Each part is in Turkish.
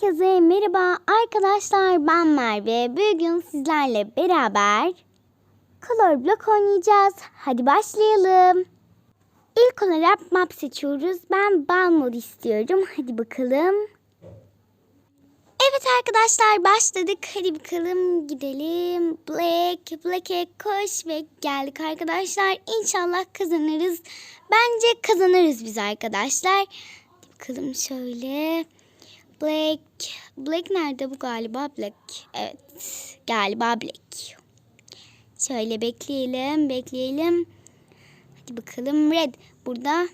Herkese merhaba arkadaşlar ben Merve. Bugün sizlerle beraber Color Block oynayacağız. Hadi başlayalım. İlk olarak map seçiyoruz. Ben bal mod istiyorum. Hadi bakalım. Evet arkadaşlar başladık. Hadi bakalım gidelim. Black, Black'e koş ve geldik arkadaşlar. İnşallah kazanırız. Bence kazanırız biz arkadaşlar. Hadi bakalım şöyle. Black. Black nerede bu galiba? Black. Evet. Galiba Black. Şöyle bekleyelim. Bekleyelim. Hadi bakalım. Red. Burada.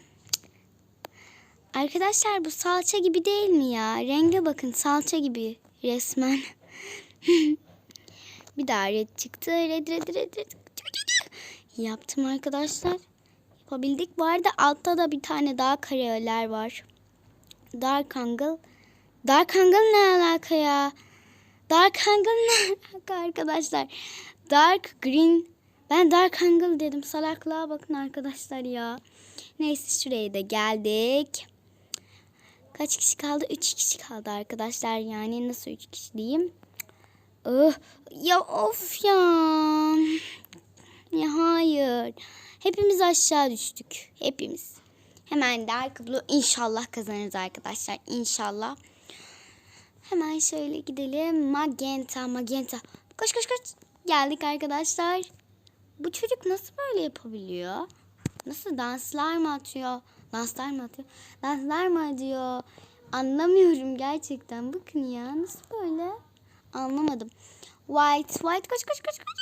Arkadaşlar bu salça gibi değil mi ya? Renge bakın salça gibi resmen. Bir daha red çıktı. Red red red red. Yaptım arkadaşlar. Yapabildik. Bu arada altta da bir tane daha kareoler var. Dark Angle. Dark Angle ne alaka ya? Dark Angle ne alaka arkadaşlar? Dark Green. Ben Dark Angle dedim. Salaklığa bakın arkadaşlar ya. Neyse şuraya da geldik. Kaç kişi kaldı? Üç kişi kaldı arkadaşlar. Yani nasıl üç kişi diyeyim? Oh, ya of ya. Ya hayır. Hepimiz aşağı düştük. Hepimiz. Hemen Dark Blue inşallah kazanırız arkadaşlar. İnşallah. Hemen şöyle gidelim. Magenta, magenta. Koş koş koş. Geldik arkadaşlar. Bu çocuk nasıl böyle yapabiliyor? Nasıl danslar mı atıyor? Danslar mı atıyor? Danslar mı atıyor? Anlamıyorum gerçekten. Bakın ya nasıl böyle? Anlamadım. White, white koş koş koş koş.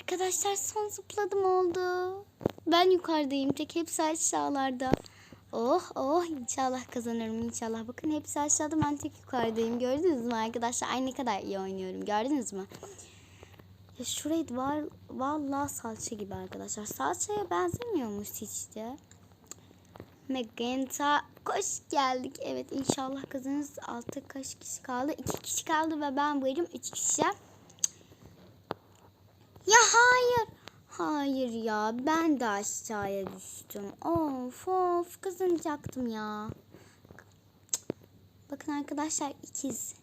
Arkadaşlar son zıpladım oldu. Ben yukarıdayım. Tek hepsi aşağılarda. Oh oh inşallah kazanırım inşallah. Bakın hepsi aşağıda ben tek yukarıdayım. Gördünüz mü arkadaşlar? Ay ne kadar iyi oynuyorum. Gördünüz mü? Ya şurayı var vallahi salça gibi arkadaşlar. Salçaya benzemiyormuş hiç de. Magenta koş geldik. Evet inşallah kazanırız. Altı kaç kişi kaldı? İki kişi kaldı ve ben varım. Üç kişi. Ya hayır. Hayır ya ben de aşağıya düştüm. Of of kazanacaktım ya. Bakın arkadaşlar ikiz.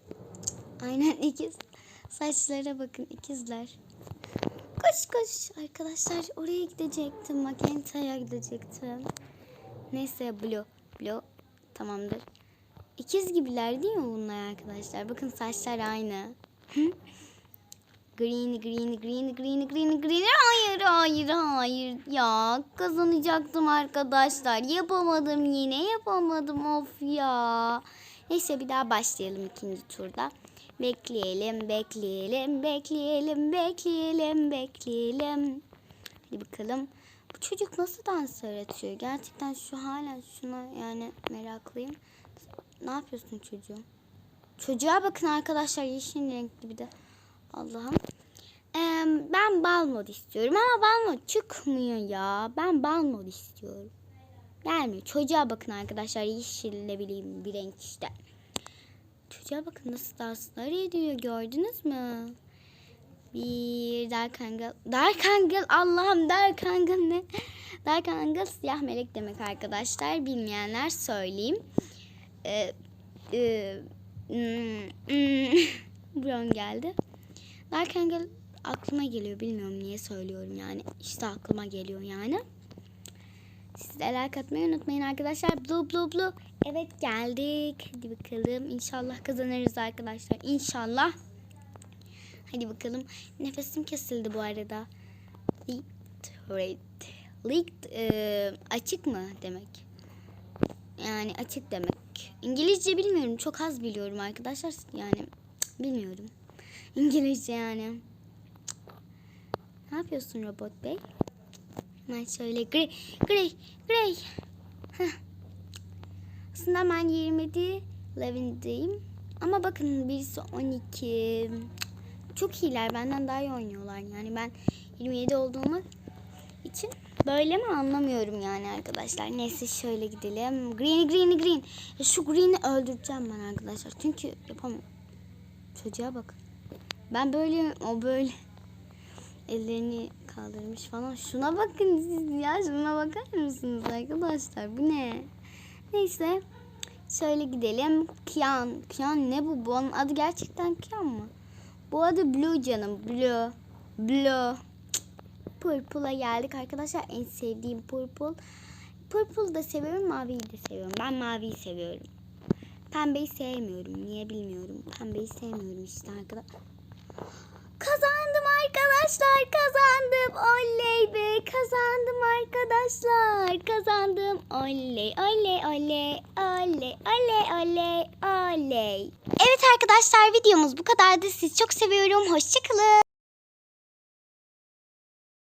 Aynen ikiz. Saçlara bakın ikizler. Koş koş arkadaşlar oraya gidecektim. Magenta'ya gidecektim. Neyse Blue. Blue tamamdır. İkiz gibiler değil mi bunlar arkadaşlar? Bakın saçlar aynı. Green, green, green, green, green, green. Hayır, hayır, hayır. Ya kazanacaktım arkadaşlar. Yapamadım yine, yapamadım. Of ya. Neyse bir daha başlayalım ikinci turda. Bekleyelim, bekleyelim, bekleyelim, bekleyelim, bekleyelim. Hadi bakalım. Bu çocuk nasıl dans öğretiyor? Gerçekten şu hala şuna yani meraklıyım. Ne yapıyorsun çocuğum? Çocuğa bakın arkadaşlar yeşil renkli bir de. Allah'ım. Ee, ben bal mod istiyorum ama bal mod çıkmıyor ya. Ben bal mod istiyorum. Gelmiyor. Çocuğa bakın arkadaşlar. Yeşil ne bileyim bir renk işte. Çocuğa bakın nasıl danslar ediyor. Gördünüz mü? Bir Dark Angle. Dark Angle Allah'ım Dark Angle ne? Dark Angle siyah melek demek arkadaşlar. Bilmeyenler söyleyeyim. Ee, e, hmm, hmm. Brown geldi. Dark Angle aklıma geliyor. Bilmiyorum niye söylüyorum yani. İşte aklıma geliyor yani. Siz de like atmayı unutmayın arkadaşlar. Blue blue blue. Evet geldik. Hadi bakalım. İnşallah kazanırız arkadaşlar. İnşallah. Hadi bakalım. Nefesim kesildi bu arada. Leaked. Leaked e, açık mı demek? Yani açık demek. İngilizce bilmiyorum. Çok az biliyorum arkadaşlar. Yani bilmiyorum. İngilizce yani. Ne yapıyorsun robot bey? Hemen şöyle grey, grey, grey. Aslında ben 27 level'deyim. Ama bakın birisi 12. Çok iyiler. Benden daha iyi oynuyorlar. Yani ben 27 olduğumu için böyle mi anlamıyorum yani arkadaşlar. Neyse şöyle gidelim. Green, green, green. Şu green'i öldüreceğim ben arkadaşlar. Çünkü yapamam. Çocuğa bakın. Ben böyle o böyle ellerini kaldırmış falan. Şuna bakın siz ya şuna bakar mısınız arkadaşlar? Bu ne? Neyse Şöyle gidelim. Kian. Kian ne bu? Bunun adı gerçekten Kian mı? Bu adı Blue canım. Blue. Blue. Purple'a geldik arkadaşlar. En sevdiğim purple. Purple da seviyorum. Maviyi de seviyorum. Ben maviyi seviyorum. Pembeyi sevmiyorum. Niye bilmiyorum. Pembeyi sevmiyorum işte arkadaşlar. Kazandım arkadaşlar kazandım. Oley be kazandım arkadaşlar. Kazandım. Oley oley oley oley oley oley oley. Evet arkadaşlar videomuz bu kadardı. Sizi çok seviyorum. Hoşçakalın.